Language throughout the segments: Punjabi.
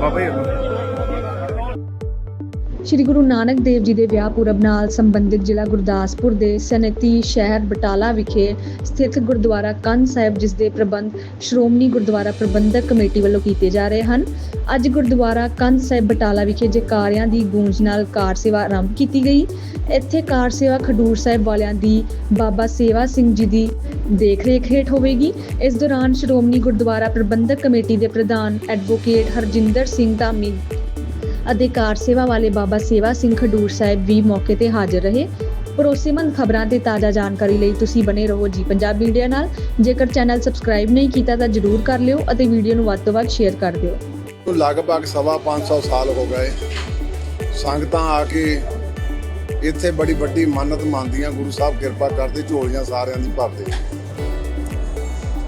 ਬਾਬਾ ਜੀ ਸ਼੍ਰੀ ਗੁਰੂ ਨਾਨਕ ਦੇਵ ਜੀ ਦੇ ਵਿਆਹ ਪੁਰਬ ਨਾਲ ਸੰਬੰਧਿਤ ਜ਼ਿਲ੍ਹਾ ਗੁਰਦਾਸਪੁਰ ਦੇ ਸਨਅਤੀ ਸ਼ਹਿਰ ਬਟਾਲਾ ਵਿਖੇ ਸਥਿਤ ਗੁਰਦੁਆਰਾ ਕੰਨ ਸਾਹਿਬ, ਜਿਸ ਦੇ ਪ੍ਰਬੰਧ ਸ਼੍ਰੋਮਣੀ ਗੁਰਦੁਆਰਾ ਪ੍ਰਬੰਧਕ ਕਮੇਟੀ ਵੱਲੋਂ ਕੀਤੇ ਜਾ ਰਹੇ ਹਨ। ਅੱਜ ਗੁਰਦੁਆਰਾ ਕੰਨ ਸਾਹਿਬ, ਬਟਾਲਾ ਵਿਖੇ ਜੈਕਾਰਿਆਂ ਦੀ ਗੂੰਜ ਨਾਲ ਕਾਰ ਸੇਵਾ ਆਰੰਭ ਕੀਤੀ ਗਈ। ਇੱਥੇ ਕਾਰ ਸੇਵਾ ਖਡੂਰ ਸਾਹਿਬ ਵਾਲਿਆਂ ਦੀ ਬਾਬਾ ਸੇਵਾ ਸਿੰਘ ਜੀ ਦੀ ਦੇਖਰੇਖ ਹੇਠ ਹੋਵੇਗੀ। ਇਸ ਦੌਰਾਨ ਸ਼੍ਰੋਮਣੀ ਗੁਰਦੁਆਰਾ ਪ੍ਰਬੰਧਕ ਕਮੇਟੀ ਦੇ ਪ੍ਰਧਾਨ ਐਡਵੋਕੇਟ ਹਰਜਿੰਦਰ ਸਿੰਘ ਧਾਮੀ ਅਧਿਕਾਰ ਸੇਵਾ ਵਾਲੇ ਬਾਬਾ ਸੇਵਾ ਸਿੰਘ ਖਡੂਰ ਸਾਹਿਬ ਵੀ ਮੌਕੇ ਤੇ ਹਾਜ਼ਰ ਰਹੇ। ਭਰੋਸੇਮੰਦ ਖਬਰਾਂ ਤੇ ਤਾਜ਼ਾ ਜਾਣਕਾਰੀ ਲਈ ਤੁਸੀਂ ਬਨੇ ਰਹੋ ਜੀ ਪੰਜਾਬ ਮੀਡੀਆ ਨਾਲ। ਜੇਕਰ ਚੈਨਲ ਸਬਸਕ੍ਰਾਈਬ ਨਹੀਂ ਕੀਤਾ ਤਾਂ ਜਰੂਰ ਕਰ ਲਿਓ ਅਤੇ ਵੀਡੀਓ ਨੂੰ ਵੱਧ ਤੋਂ ਵੱਧ ਸ਼ੇਅਰ ਕਰ ਦਿਓ। ਨੂੰ ਲਗਭਗ ਸਵਾ 500 ਸਾਲ ਹੋ ਗਏ। ਸੰਗਤਾਂ ਆ ਕੇ ਇੱਥੇ ਬੜੀ ਵੱਡੀ ਮੰਨਤ ਮੰਨਦੀਆਂ, ਗੁਰੂ ਸਾਹਿਬ ਕਿਰਪਾ ਕਰਦੇ, ਝੋਲੀਆਂ ਸਾਰਿਆਂ ਦੀ ਭਰਦੇ।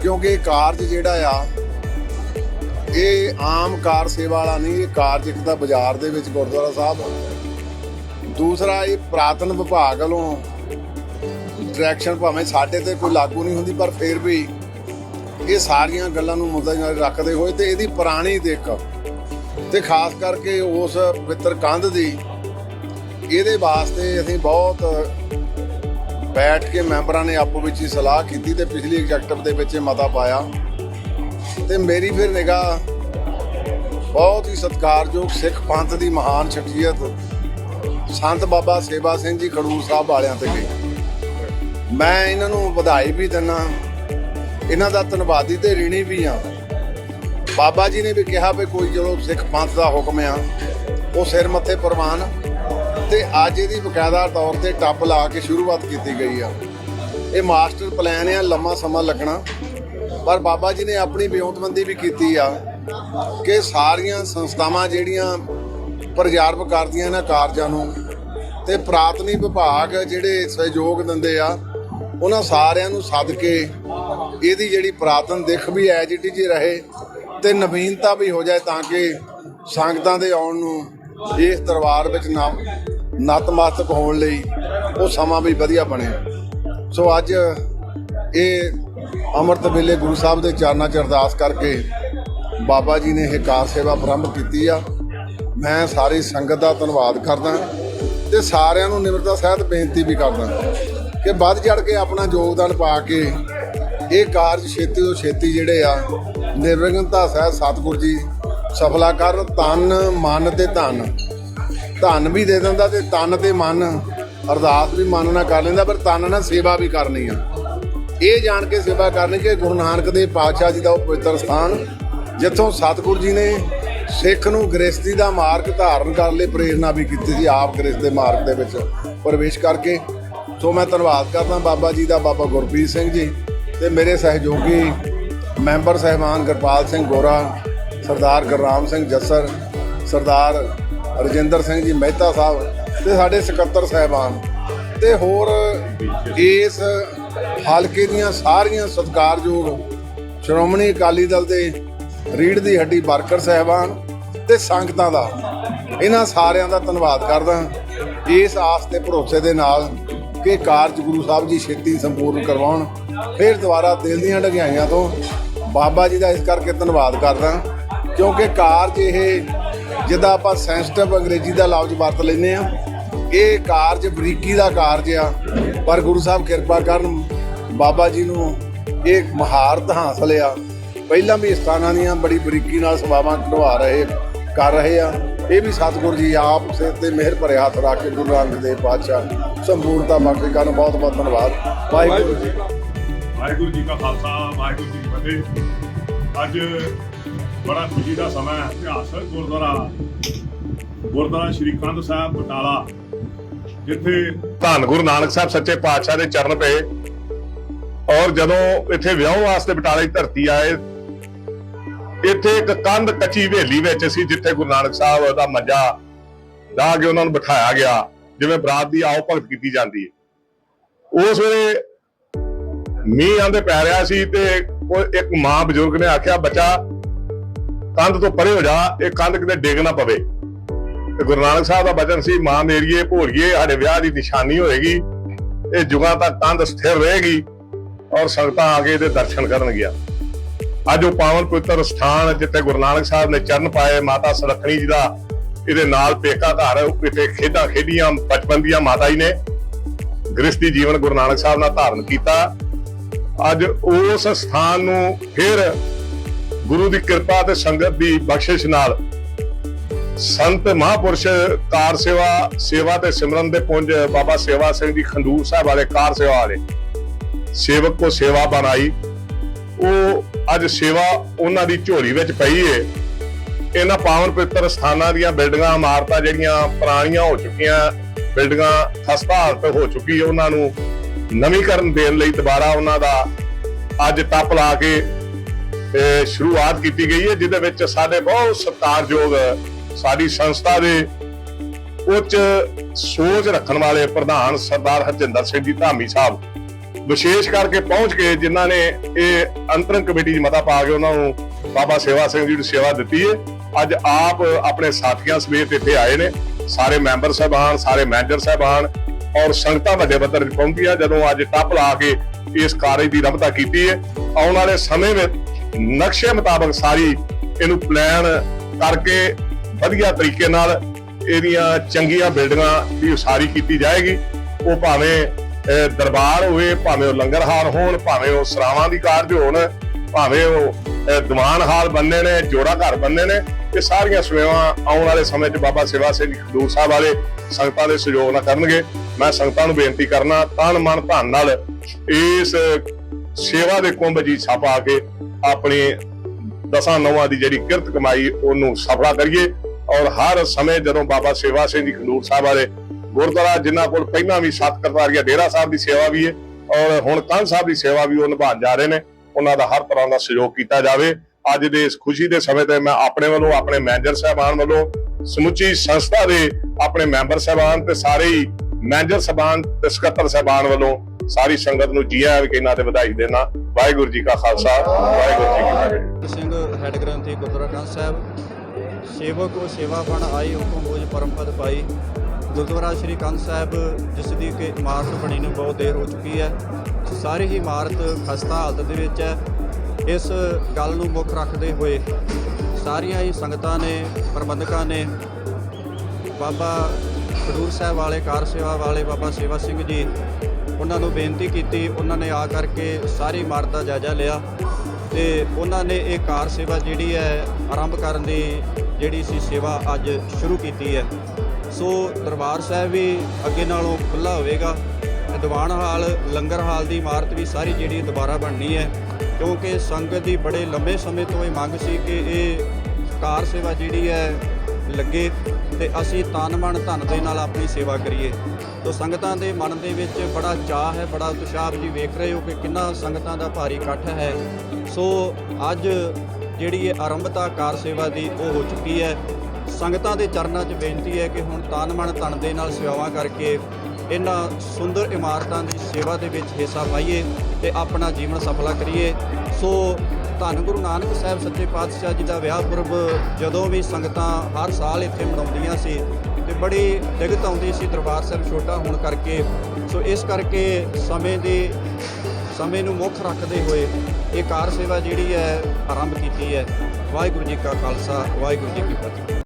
ਕਿਉਂਕਿ ਇਹ ਕਾਰਜ ਜਿਹੜਾ ਆ ਇਹ ਆਮ ਕਾਰ ਸੇਵਾ ਵਾਲਾ ਨਹੀਂ, ਇਹ ਕਾਰਜ ਇੱਕ ਤਾਂ ਬਾਜ਼ਾਰ ਦੇ ਵਿੱਚ ਗੁਰਦੁਆਰਾ ਸਾਹਿਬ। ਦੂਸਰਾ, ਇਹ ਪ੍ਰਾਤਨ ਵਿਭਾਗ ਵੱਲੋਂ ਡਾਇਰੈਕਸ਼ਨ ਭਾਵੇਂ ਸਾਡੇ ਤੇ ਕੋਈ ਲਾਗੂ ਨਹੀਂ ਹੁੰਦੀ, ਪਰ ਫਿਰ ਵੀ ਇਹ ਸਾਰੀਆਂ ਗੱਲਾਂ ਨੂੰ ਮੁੱਦੇ ਨਾਲ ਰੱਖਦੇ ਹੋਏ ਤੇ ਇਹਦੀ ਪੁਰਾਣੀ ਦਿੱਖ ਤੇ ਖਾਸ ਕਰਕੇ ਉਸ ਪਵਿੱਤਰ ਕੰਧ ਦੀ, ਇਹਦੇ ਵਾਸਤੇ ਅਸੀਂ ਬਹੁਤ ਬੈਠ ਕੇ ਮੈਂਬਰਾਂ ਨੇ ਆਪੋ ਵਿੱਚ ਹੀ ਸਲਾਹ ਕੀਤੀ ਤੇ ਪਿਛਲੀ ਐਗਜ਼ੈਕਟਿਵ ਦੇ ਵਿੱਚ ਇਹ ਮਤਾ ਪਾਇਆ। ਤੇ ਮੇਰੀ ਫਿਰ ਨਿਗਾਹ ਬਹੁਤ ਹੀ ਸਤਿਕਾਰਯੋਗ ਸਿੱਖ ਪੰਥ ਦੀ ਮਹਾਨ ਸ਼ਖਸੀਅਤ ਸੰਤ ਬਾਬਾ ਸੇਵਾ ਸਿੰਘ ਜੀ ਖਡੂਰ ਸਾਹਿਬ ਵਾਲਿਆਂ ਤੇ ਗਈ। ਮੈਂ ਇਹਨਾਂ ਨੂੰ ਵਧਾਈ ਵੀ ਦਿੰਨਾ, ਇਹਨਾਂ ਦਾ ਧੰਨਵਾਦੀ ਤੇ ਰੀਣੀ ਵੀ ਆ। ਬਾਬਾ ਜੀ ਨੇ ਵੀ ਕਿਹਾ ਵੀ ਕੋਈ ਜਦੋਂ ਸਿੱਖ ਪੰਥ ਦਾ ਹੁਕਮ ਆ, ਉਹ ਸਿਰ ਮੱਥੇ ਪ੍ਰਵਾਨ ਤੇ ਅੱਜ ਇਹਦੀ ਬਕਾਇਦਾ ਤੌਰ ਤੇ ਟੱਪ ਲਾ ਕੇ ਸ਼ੁਰੂਆਤ ਕੀਤੀ ਗਈ ਆ। ਇਹ ਮਾਸਟਰ ਪਲਾਨ ਆ, ਲੰਮਾ ਸਮਾਂ ਲੱਗਣਾ। ਪਰ ਬਾਬਾ ਜੀ ਨੇ ਆਪਣੀ ਵਿਉਂਤਬੰਦੀ ਵੀ ਕੀਤੀ ਆ ਕਿ ਸਾਰੀਆਂ ਸੰਸਥਾਵਾਂ ਜਿਹੜੀਆਂ ਪ੍ਰਚਾਰਪ ਕਰਦੀਆਂ ਇਹਨਾਂ ਕਾਰਜਾਂ ਨੂੰ ਤੇ ਪ੍ਰਾਤਨੀ ਵਿਭਾਗ ਜਿਹੜੇ ਸਹਿਯੋਗ ਦਿੰਦੇ ਆ, ਉਹਨਾਂ ਸਾਰਿਆਂ ਨੂੰ ਸੱਦ ਕੇ ਇਹਦੀ ਜਿਹੜੀ ਪ੍ਰਾਤਨ ਦਿੱਖ ਵੀ ਐਜਿਟੀ ਜੀ ਰਹੇ ਤੇ ਨਵੀਨਤਾ ਵੀ ਹੋ ਜਾਏ ਤਾਂ ਕਿ ਸੰਗਤਾਂ ਦੇ ਆਉਣ ਨੂੰ ਇਸ ਦਰਬਾਰ ਵਿੱਚ ਨਾ ਨਤਮਸਤਕ ਹੋਣ ਲਈ ਉਹ ਸਮਾਂ ਵੀ ਵਧੀਆ ਬਣੇ। ਸੋ ਅੱਜ ਇਹ ਅੰਮ੍ਰਿਤ ਵੇਲੇ ਗੁਰੂ ਸਾਹਿਬ ਦੇ ਚਰਨਾਂ 'ਚ ਅਰਦਾਸ ਕਰਕੇ ਬਾਬਾ ਜੀ ਨੇ ਇਹ ਕਾਰ ਸੇਵਾ ਆਰੰਭ ਕੀਤੀ ਆ। ਮੈਂ ਸਾਰੀ ਸੰਗਤ ਦਾ ਧੰਨਵਾਦ ਕਰਦਾ ਤੇ ਸਾਰਿਆਂ ਨੂੰ ਨਿਮਰਤਾ ਸਹਿਤ ਬੇਨਤੀ ਵੀ ਕਰਦਾ ਕਿ ਵੱਧ ਚੜ ਕੇ ਆਪਣਾ ਯੋਗਦਾਨ ਪਾ ਕੇ ਇਹ ਕਾਰਜ ਛੇਤੀ ਤੋਂ ਛੇਤੀ ਜਿਹੜੇ ਆ, ਨਿਰਵਿਘਨਤਾ ਸਹਿਤ ਸਤਿਗੁਰ ਜੀ ਸਫਲਾ ਕਰ ਤਨ ਮਨ ਤੇ ਧਨ। ਧਨ ਵੀ ਦੇ ਦਿੰਦਾ ਤੇ ਤਨ ਤੇ ਮਨ ਅਰਦਾਸ ਵੀ ਮਨ ਨਾਲ ਕਰ ਲੈਂਦਾ, ਪਰ ਤਨ ਨਾਲ ਸੇਵਾ ਵੀ ਕਰਨੀ ਆ। ਇਹ ਜਾਣ ਕੇ ਸੇਵਾ ਕਰਨੀ ਕਿ ਗੁਰੂ ਨਾਨਕ ਦੇ ਪਾਤਸ਼ਾਹ ਜੀ ਦਾ ਉਹ ਪਵਿੱਤਰ ਸਥਾਨ, ਜਿੱਥੋਂ ਸਤਿਗੁਰ ਜੀ ਨੇ ਸਿੱਖ ਨੂੰ ਗ੍ਰਸਤੀ ਦਾ ਮਾਰਗ ਧਾਰਨ ਕਰਨ ਲਈ ਪ੍ਰੇਰਣਾ ਵੀ ਕੀਤੀ ਸੀ, ਆਪ ਗ੍ਰਸਤ ਦੇ ਮਾਰਗ ਦੇ ਵਿੱਚ ਪ੍ਰਵੇਸ਼ ਕਰਕੇ। ਸੋ ਮੈਂ ਧੰਨਵਾਦ ਕਰਦਾ ਬਾਬਾ ਜੀ ਦਾ, ਬਾਬਾ ਗੁਰਪ੍ਰੀਤ ਸਿੰਘ ਜੀ ਤੇ ਮੇਰੇ ਸਹਿਯੋਗੀ ਮੈਂਬਰ ਸਹਿਬਾਨ ਗੁਰਪਾਲ ਸਿੰਘ ਗੋਰਾ, ਸਰਦਾਰ ਗੁਰਰਾਮ ਸਿੰਘ ਜੱਸਰ, ਸਰਦਾਰ ਰਜਿੰਦਰ ਸਿੰਘ ਜੀ ਮਹਿਤਾ ਸਾਹਿਬ ਤੇ ਸਾਡੇ ਸਕੱਤਰ ਸਹਿਬਾਨ ਤੇ ਹੋਰ ਇਸ ਹਲਕੇ ਦੀਆਂ ਸਾਰੀਆਂ ਸਤਿਕਾਰਯੋਗ ਸ਼੍ਰੋਮਣੀ ਅਕਾਲੀ ਦਲ ਦੇ ਰੀੜ ਦੀ ਹੱਡੀ ਵਰਕਰ ਸਹਿਬਾਨ ਤੇ ਸੰਗਤਾਂ ਦਾ ਇਹਨਾਂ ਸਾਰਿਆਂ ਦਾ ਧੰਨਵਾਦ ਕਰਦਾ ਇਸ ਆਸ ਤੇ ਭਰੋਸੇ ਦੇ ਨਾਲ ਕਿ ਕਾਰਜ ਗੁਰੂ ਸਾਹਿਬ ਜੀ ਛੇਤੀ ਸੰਪੂਰਨ ਕਰਵਾਉਣ, ਫਿਰ ਦੁਬਾਰਾ ਦਿਲ ਦੀਆਂ ਢਗਿਆਈਆਂ ਤੋਂ ਬਾਬਾ ਜੀ ਦਾ ਇਸ ਕਰਕੇ ਧੰਨਵਾਦ ਕਰਦਾ ਕਿਉਂਕਿ ਕਾਰਜ ਇਹ ਜਿੱਦਾਂ ਆਪਾਂ ਸੈਂਸਿਟਿਵ ਅੰਗਰੇਜ਼ੀ ਦਾ ਲਫ਼ਜ਼ ਵਰਤ ਲੈਂਦੇ ਆ ਇਹ ਕਾਰਜ ਬਰੀਕੀ ਦਾ ਕਾਰਜ ਆ, ਪਰ ਗੁਰੂ ਸਾਹਿਬ ਕਿਰਪਾ ਕਰਨ ਬਾਬਾ ਜੀ ਨੂੰ ਇਹ ਮਹਾਰਤ ਹਾਸਲ ਆ ਪਹਿਲਾਂ ਵੀ ਸਥਾਨਾਂ ਦੀਆਂ ਬੜੀ ਬਰੀਕੀ ਨਾਲ ਸੇਵਾਵਾਂ ਕਢਵਾ ਰਹੇ ਕਰ ਰਹੇ ਆ। ਇਹ ਵੀ ਸਤਿਗੁਰੂ ਜੀ ਆਪ ਸਿਰ ਤੇ ਮਿਹਰ ਭਰੇ ਹੱਥ ਰੱਖ ਕੇ ਗੁਰੂ ਨਾਨਕ ਦੇਵ ਪਾਤਸ਼ਾਹ ਸੰਪੂਰਨਤਾ ਬਖਸ਼ੇ ਕਰਨ ਬਹੁਤ ਬਹੁਤ ਧੰਨਵਾਦ। ਵਾਹਿਗੁਰੂ ਜੀ ਵਾਹਿਗੁਰੂ ਜੀ ਕਾ ਖਾਲਸਾ ਵਾਹਿਗੁਰੂ ਜੀ ਕੀ ਫਤਿਹ। ਅੱਜ ਬੜਾ ਖੁਸ਼ੀ ਦਾ ਸਮਾਂ ਹੈ ਇਤਿਹਾਸਕ ਗੁਰਦੁਆਰਾ। ਗੁਰਦੁਆਰਾ ਸ਼੍ਰੀ ਕੰਧ ਸਾਹਿਬ ਬਟਾਲਾ ਜਿੱਥੇ ਧੰਨ ਗੁਰੂ ਨਾਨਕ ਸਾਹਿਬ ਸੱਚੇ ਪਾਤਸ਼ਾਹ ਦੇ ਚਰਨ ਪਏ। ਔਰ ਜਦੋਂ ਇੱਥੇ ਵਿਆਹ ਵਾਸਤੇ ਬਟਾਲੇ ਦੀ ਧਰਤੀ ਆਏ, ਇੱਥੇ ਇੱਕ ਕੰਧ ਕੱਚੀ ਹਵੇਲੀ ਵਿੱਚ ਸੀ, ਜਿੱਥੇ ਗੁਰੂ ਨਾਨਕ ਸਾਹਿਬ ਦਾ ਮੰਜਾ ਢਾਹ ਕੇ ਉਹਨਾਂ ਨੂੰ ਬਿਠਾਇਆ ਗਿਆ, ਜਿਵੇਂ ਬਰਾਤ ਦੀ ਆਓ ਭਗਤ ਕੀਤੀ ਜਾਂਦੀ ਹੈ। ਉਸ ਵੇਲੇ ਮੀਂਹ ਆਂਦੇ ਪੈ ਰਿਹਾ ਸੀ ਤੇ ਉਹ ਇੱਕ ਮਾਂ ਬਜ਼ੁਰਗ ਨੇ ਆਖਿਆ, ਬੱਚਾ, ਕੰਧ ਤੋਂ ਪਰੇ ਹੋ ਜਾ, ਇਹ ਕੰਧ ਕਿਤੇ ਡਿੱਗ ਨਾ ਪਵੇ। ਤੇ ਗੁਰੂ ਨਾਨਕ ਸਾਹਿਬ ਦਾ ਬਚਨ ਸੀ, ਮਾਂ ਮੇਰੀਏ ਭੋਲੀਏ ਸਾਡੇ ਵਿਆਹ ਦੀ ਨਿਸ਼ਾਨੀ ਹੋਏਗੀ, ਇਹ ਜੁਗਾਂ ਤੱਕ ਕੰਧ ਸਥਿਰ ਰਹੇਗੀ। ਔਰ ਸੰਗਤਾਂ ਆ ਕੇ ਇਹਦੇ ਦਰਸ਼ਨ ਕਰਨ ਗਿਆ। ਅੱਜ ਉਹ ਪਾਵਨ ਪਵਿੱਤਰ ਸਥਾਨ ਜਿੱਥੇ ਗੁਰੂ ਨਾਨਕ ਸਾਹਿਬ ਨੇ ਚਰਨ ਪਾਏ, ਮਾਤਾ ਸੁਲੱਖਣੀ ਜੀ ਦਾ ਇਹਦੇ ਨਾਲ ਪੇਕਾ ਘਰ ਇੱਥੇ ਖੇਡਾਂ ਖੇਡੀਆਂ, ਬਚਪਨ ਦੀਆਂ ਮਾਤਾ ਜੀ ਨੇ ਗ੍ਰਸਤੀ ਜੀਵਨ ਗੁਰੂ ਨਾਨਕ ਸਾਹਿਬ ਨਾਲ ਧਾਰਨ ਕੀਤਾ। ਅੱਜ ਉਸ ਸਥਾਨ ਨੂੰ ਫਿਰ ਗੁਰੂ ਦੀ ਕਿਰਪਾ ਤੇ ਸੰਗਤ ਦੀ ਬਖਸ਼ਿਸ਼ ਨਾਲ ਸੰਤ ਮਹਾਪੁਰਸ਼ ਕਾਰ ਸੇਵਾ ਸੇਵਾ ਤੇ ਸਿਮਰਨ ਦੇ ਪੁੰਜ ਬਾਬਾ ਸੇਵਾ ਸਿੰਘ ਜੀ ਖੰਡੂਰ ਸਾਹਿਬ ਵਾਲੇ ਕਾਰ ਸੇਵਾ ਵਾਲੇ ਸੇਵਕ ਕੋ ਸੇਵਾ ਬਣਾਈ। ਉਹ ਅੱਜ ਸੇਵਾ ਉਹਨਾਂ ਦੀ ਝੋਲੀ ਵਿੱਚ ਪਈ ਏ। ਇਹਨਾਂ ਪਾਵਨ ਪਵਿੱਤਰ ਸਥਾਨਾਂ ਦੀਆਂ ਬਿਲਡਿੰਗਾਂ, ਇਮਾਰਤਾਂ ਜਿਹੜੀਆਂ ਪੁਰਾਣੀਆਂ ਹੋ ਚੁੱਕੀਆਂ, ਬਿਲਡਿੰਗਾਂ ਖਸਤਾ ਹਾਲਤ ਹੋ ਚੁੱਕੀ ਹੈ ਉਹਨਾਂ ਨੂੰ ਨਵੀਕਰਨ ਦੇਣ ਲਈ ਦੁਬਾਰਾ ਉਹਨਾਂ ਦਾ ਅੱਜ ਟੱਪ ਲਾ ਕੇ ਇਹ ਸ਼ੁਰੂਆਤ ਕੀਤੀ ਗਈ ਹੈ ਜਿਹਦੇ ਵਿੱਚ ਸਾਡੇ ਬਹੁਤ ਸਤਿਕਾਰਯੋਗ ਸਾਡੀ ਸੰਸਥਾ ਦੇ ਉੱਚ ਸੋਚ ਰੱਖਣ ਵਾਲੇ ਪ੍ਰਧਾਨ ਸਰਦਾਰ ਹਰਜਿੰਦਰ ਸਿੰਘ ਜੀ ਧਾਮੀ ਸਾਹਿਬ ਵਿਸ਼ੇਸ਼ ਕਰਕੇ ਪਹੁੰਚ ਕੇ ਜਿਨ੍ਹਾਂ ਨੇ ਇਹ ਅੰਤਰੰਗ ਕਮੇਟੀ 'ਚ ਮਤਾ ਪਾ ਕੇ ਉਹਨਾਂ ਨੂੰ ਬਾਬਾ ਸੇਵਾ ਸਿੰਘ ਜੀ ਨੂੰ ਸੇਵਾ ਦਿੱਤੀ ਹੈ। ਅੱਜ ਆਪ ਆਪਣੇ ਸਾਥੀਆਂ ਸਮੇਤ ਇੱਥੇ ਆਏ ਨੇ। ਸਾਰੇ ਮੈਂਬਰ ਸਾਹਿਬਾਨ, ਸਾਰੇ ਮੈਨੇਜਰ ਸਾਹਿਬਾਨ ਔਰ ਸੰਗਤਾਂ ਵੱਡੇ ਪੱਧਰ 'ਤੇ ਪਹੁੰਚੀਆਂ ਜਦੋਂ ਅੱਜ ਟੱਪ ਲਾ ਕੇ ਇਸ ਕਾਰਜ ਦੀ ਰਮਤਾ ਕੀਤੀ ਹੈ। ਆਉਣ ਵਾਲੇ ਸਮੇਂ ਵਿੱਚ ਨਕਸ਼ੇ ਮੁਤਾਬਕ ਸਾਰੀ ਇਹਨੂੰ ਪਲਾਨ ਕਰਕੇ ਵਧੀਆ ਤਰੀਕੇ ਨਾਲ ਇਹਦੀਆਂ ਚੰਗੀਆਂ ਬਿਲਡਿੰਗਾਂ ਦੀ ਉਸਾਰੀ ਕੀਤੀ ਜਾਏਗੀ। ਉਹ ਭਾਵੇਂ ਦਰਬਾਰ ਹੋਵੇ ਭਾਵੇਂ ਉਹ ਲੰਗਰ ਹਾਲ ਹੋਣ ਭਾਵੇਂ ਉਹ ਸਰਾਵਾਂ ਦੀ ਕਾਰਜ ਹੋਣ ਭਾਵੇਂ ਉਹ ਅਹ, ਦੀਵਾਨ ਹਾਲ ਬੰਨੇ ਨੇ ਜੋੜਾ ਘਰ ਬੰਨੇ ਨੇ ਇਹ ਸਾਰੀਆਂ ਸੇਵਾਵਾਂ ਆਉਣ ਵਾਲੇ ਸਮੇਂ 'ਚ ਬਾਬਾ ਸੇਵਾ ਸਿੰਘ ਖਡੂਰ ਸਾਹਿਬ ਵਾਲੇ ਸੰਗਤਾਂ ਦੇ ਸਹਿਯੋਗ ਨਾਲ ਕਰਨਗੇ। ਮੈਂ ਸੰਗਤਾਂ ਨੂੰ ਬੇਨਤੀ ਕਰਨਾ ਤਨ ਮਨ ਧਨ ਨਾਲ ਇਸ ਸੇਵਾ ਦੇ ਕੁੰਭ ਜੀ ਛਾਪਾ ਕੇ ਆਪਣੇ ਦਸਾਂ ਨੌਵਾਂ ਦੀ ਜਿਹੜੀ ਕਿਰਤ ਕਮਾਈ ਉਹਨੂੰ ਸਫਲਾ ਕਰੀਏ। ਔਰ ਹਰ ਸਮੇਂ ਜਦੋਂ ਬਾਬਾ ਸੇਵਾ ਸਿੰਘ ਜੀ ਖਡੂਰ ਸਾਹਿਬ ਵਾਲੇ ਗੁਰਦੁਆਰਾ ਜਿਨ੍ਹਾਂ ਕੋਲ ਪਹਿਲਾਂ ਵੀ ਸੱਤ ਕਰਤਾਰੀਆ ਡੇਰਾ ਸਾਹਿਬ ਦੀ ਸੇਵਾ ਵੀ ਹੈ ਔਰ ਹੁਣ ਕੰਨ ਸਾਹਿਬ ਦੀ ਸੇਵਾ ਵੀ ਉਹ ਨਿਭਾਉਣ ਜਾ ਰਹੇ ਨੇ। ਉਹਨਾਂ ਦਾ ਹਰ ਤਰ੍ਹਾਂ ਦਾ ਸਹਿਯੋਗ ਕੀਤਾ ਜਾਵੇ। ਅੱਜ ਦੇ ਇਸ ਖੁਸ਼ੀ ਦੇ ਸਮੇਂ ਤੇ ਮੈਂ ਆਪਣੇ ਵੱਲੋਂ, ਆਪਣੇ ਮੈਨੇਜਰ ਸਾਹਿਬਾਨ ਵੱਲੋਂ, ਸਮੁੱਚੀ ਸੰਸਥਾ ਦੇ ਆਪਣੇ ਮੈਂਬਰ ਸਾਹਿਬਾਨ ਤੇ ਸਾਰੇ ਹੀ ਮੈਨੇਜਰ ਸਾਹਿਬਾਨ ਤੇ ਸਕੱਤਰ ਸਾਹਿਬਾਨ ਵੱਲੋਂ ਸਾਰੀ ਸੰਗਤ ਨੂੰ ਜੀ ਆਇਆਂ ਵੀ ਤੇ ਵਧਾਈ ਦੇਣਾ। ਵਾਹਿਗੁਰੂ ਜੀ ਕਾ ਖਾਲਸਾ, ਵਾਹਿਗੁਰੂ ਜੀ ਕੀ ਫਤਿਹ। ਸਿੰਘ, ਹੈਡ ਗ੍ਰੰਥੀ ਗੁਰਦੁਆਰਾ ਸਾਹਿਬ। ਸੇਵਕ ਕੋ ਸੇਵਾ ਬਣ ਆਈ ਹੁਕਮ ਬੋਝ ਪਰਮ ਪਦ ਪਾਈ। ਗੁਰਦੁਆਰਾ ਸ਼੍ਰੀ ਕੰਧ ਸਾਹਿਬ, ਜਿਸ ਦੀ ਕਿ ਇਮਾਰਤ ਬਣੀ ਨੂੰ ਬਹੁਤ ਦੇਰ ਹੋ ਚੁੱਕੀ ਹੈ। ਸਾਰੀ ਹੀ ਇਮਾਰਤ ਖਸਤਾ ਹਾਲਤ ਦੇ ਵਿੱਚ ਹੈ। ਇਸ ਗੱਲ ਨੂੰ ਮੁੱਖ ਰੱਖਦੇ ਹੋਏ ਸਾਰੀਆਂ ਹੀ ਸੰਗਤਾਂ ਨੇ, ਪ੍ਰਬੰਧਕਾਂ ਨੇ ਬਾਬਾ ਖਡੂਰ ਸਾਹਿਬ ਵਾਲੇ, ਕਾਰ ਸੇਵਾ ਵਾਲੇ ਬਾਬਾ ਸੇਵਾ ਸਿੰਘ ਜੀ, ਉਹਨਾਂ ਨੂੰ ਬੇਨਤੀ ਕੀਤੀ, ਉਹਨਾਂ ਨੇ ਆ ਕਰਕੇ ਸਾਰੀ ਇਮਾਰਤ ਦਾ ਜਾਇਜ਼ਾ ਲਿਆ ਤੇ ਉਹਨਾਂ ਨੇ ਇਹ ਕਾਰ ਸੇਵਾ ਜਿਹੜੀ ਹੈ, ਆਰੰਭ ਕਰਨ ਦੀ ਜਿਹੜੀ ਸੀ ਸੇਵਾ ਅੱਜ ਸ਼ੁਰੂ ਕੀਤੀ ਹੈ। ਸੋ ਦਰਬਾਰ ਸਾਹਿਬ ਵੀ ਅੱਗੇ ਨਾਲੋਂ ਖੁੱਲਾ ਹੋਵੇਗਾ ਦੀਵਾਨ ਹਾਲ, ਲੰਗਰ ਹਾਲ ਦੀ ਇਮਾਰਤ ਵੀ ਸਾਰੀ ਜਿਹੜੀ ਦੁਬਾਰਾ ਬਣਨੀ ਹੈ, ਕਿਉਂਕਿ ਸੰਗਤ ਦੀ ਬੜੇ ਲੰਬੇ ਸਮੇਂ ਤੋਂ ਇਹ ਮੰਗ ਸੀ ਕਿ ਇਹ ਕਾਰ ਸੇਵਾ ਜਿਹੜੀ ਹੈ ਲੱਗੇ ਤੇ ਅਸੀਂ ਤਨ ਮਨ ਧਨ ਦੇ ਨਾਲ ਆਪਣੀ ਸੇਵਾ ਕਰੀਏ। ਤੋ ਸੰਗਤਾਂ ਦੇ ਮਨ ਦੇ ਵਿੱਚ ਬੜਾ ਚਾਹ ਹੈ, ਬੜਾ ਉਤਸ਼ਾਹ ਜੀ ਵੇਖ ਰਹੇ ਹੋ ਕਿ ਕਿੰਨਾ ਸੰਗਤਾਂ ਦਾ ਭਾਰੀ ਇਕੱਠ ਹੈ। ਸੋ ਅੱਜ ਜਿਹੜੀ ਇਹ ਆਰੰਭਤਾ ਕਾਰ ਸੇਵਾ ਦੀ ਉਹ ਹੋ ਚੁੱਕੀ ਹੈ। ਸੰਗਤਾਂ ਦੇ ਚਰਨਾਂ 'ਚ ਬੇਨਤੀ ਹੈ ਕਿ ਹੁਣ ਤਨ ਮਨ ਧਨ ਦੇ ਨਾਲ ਸੇਵਾਵਾਂ ਕਰਕੇ ਇਹਨਾਂ ਸੁੰਦਰ ਇਮਾਰਤਾਂ ਦੀ ਸੇਵਾ ਦੇ ਵਿੱਚ ਹਿੱਸਾ ਪਾਈਏ ਤੇ ਆਪਣਾ ਜੀਵਨ ਸਫਲਾ ਕਰੀਏ। ਸੋ ਧੰਨ ਗੁਰੂ ਨਾਨਕ ਸਾਹਿਬ ਸੱਚੇ ਪਾਤਸ਼ਾਹ ਜੀ ਦਾ ਵਿਆਹ ਪੁਰਬ ਜਦੋਂ ਵੀ ਸੰਗਤਾਂ ਹਰ ਸਾਲ ਇੱਥੇ ਮਨਾਉਂਦੀਆਂ ਸੀ ਤੇ ਬੜੀ ਦਿੱਕਤ ਆਉਂਦੀ ਸੀ ਦਰਬਾਰ ਸਾਹਿਬ ਛੋਟਾ ਹੋਣ ਕਰਕੇ। ਸੋ ਇਸ ਕਰਕੇ ਸਮੇਂ ਦੇ, ਸਮੇਂ ਨੂੰ ਮੁੱਖ ਰੱਖਦੇ ਹੋਏ ਇਹ ਕਾਰ ਸੇਵਾ ਜਿਹੜੀ ਹੈ ਆਰੰਭ ਕੀਤੀ ਹੈ। ਵਾਹਿਗੁਰੂ ਜੀ ਕਾ ਖਾਲਸਾ, ਵਾਹਿਗੁਰੂ ਜੀ ਕੀ ਫਤਿਹ।